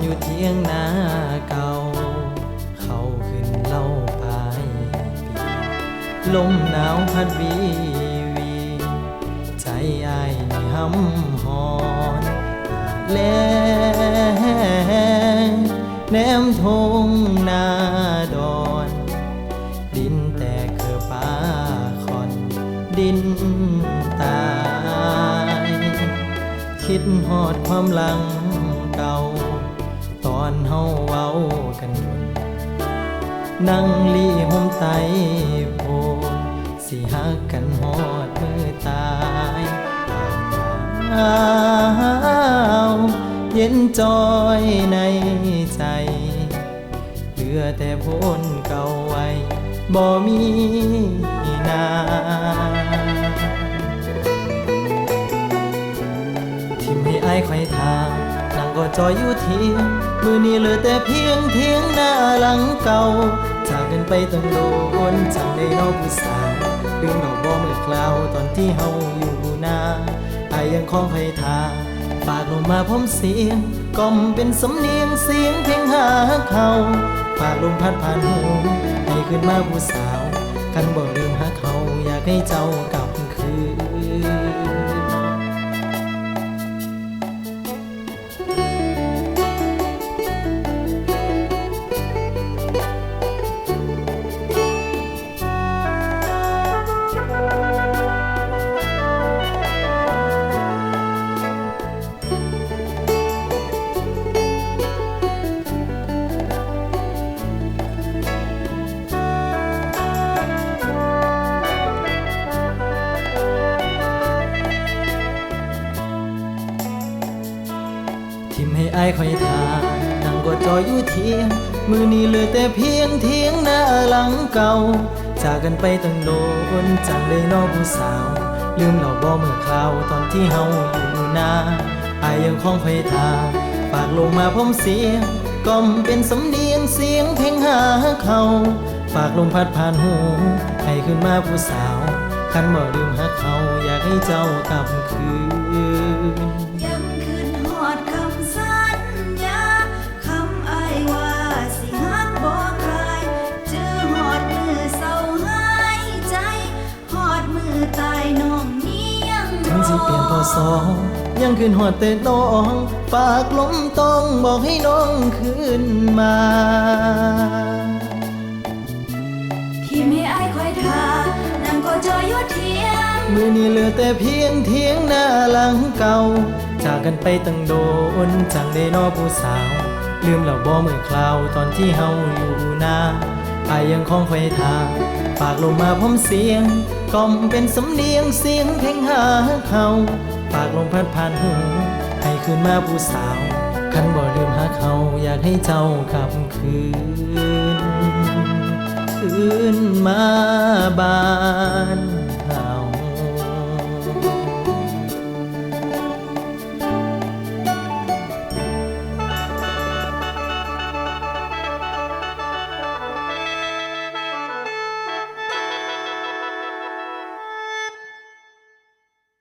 อยู่เทียงนาเก่า เขาขึ้นเล่าพายปีลมหนาวพัดวีวี ใจอายนี่หำหอนแลงแนมทงนาดอน ดินแตกคือป้าคอน ดินตาย คิดหอดความหลัง กันดนนั่งลีห่มไตโพนสิหักกันหอดมือตายอาวเย็นจอยในใจเหลือแต่โพนเก่าไว้บ่มีนาที่ไม่อายคอยทาง ก็จอยอยู่เทียงมือนี้เหลือแต่เพียงเทียงหน้าหลังเก่า จากกันไปตั้งโดนจังได้นอกผู้สาวลืมดอกบ่เมื่อคราวตอนที่เฮาอยู่นาอายยังคองคอยทางฝากลงมาพร้อมเสียงกล่อมเป็นสำเนียงเสียงเพลงหาเขาฝากลมพัดผ่านหูให้ขึ้นมาผู้สาว กันบ่ลืมหาเขาอยากให้เจ้ากลับ ทิมให้อายคอยทานั่งก็จอยอยู่เทียง มือนี้เหลือแต่เพียงเทียงหน้าหลังเก่า จากกันไปตั้งโดนจังเลยนอผู้สาว ลืมเราบ่เมื่อคราวตอนที่เฮาอยู่นาอายยังคองคอยทาฝากลงมาพร้อมเสียงกล่อมเป็นสำเนียงเสียงเพลงหาเขาฝากลมพัดผ่านหูให้ขึ้นมาผู้สาว คันบ่ลืมหาเขาอยากให้เจ้ากลับคืน สิเปลี่ยนพอสอยังคืนหอดแต่น้องฝากลมต้องบอกให้น้องคืนมา ที่ไม่อ้ายคอยทานั่งก็จอยอยู่เทียงมือนี้เหลือแต่เพียงเทียงหน้าหลังเก่า จากกันไปตั้งโดนจังได้นอผู้สาว ลืมแล้วบ่เมื่อคราวตอนที่เฮาอยู่นา อายยังคองคอยทาปากลงมาพร้อมเสียงกล่อมเป็นสำเนียงเสียงเพลงหาเขาปากลมพัดผ่านหูให้คืนมาผู้สาวคันบ่ลืมหาเขาอยากให้เจ้ากลับคืน คืนมาบา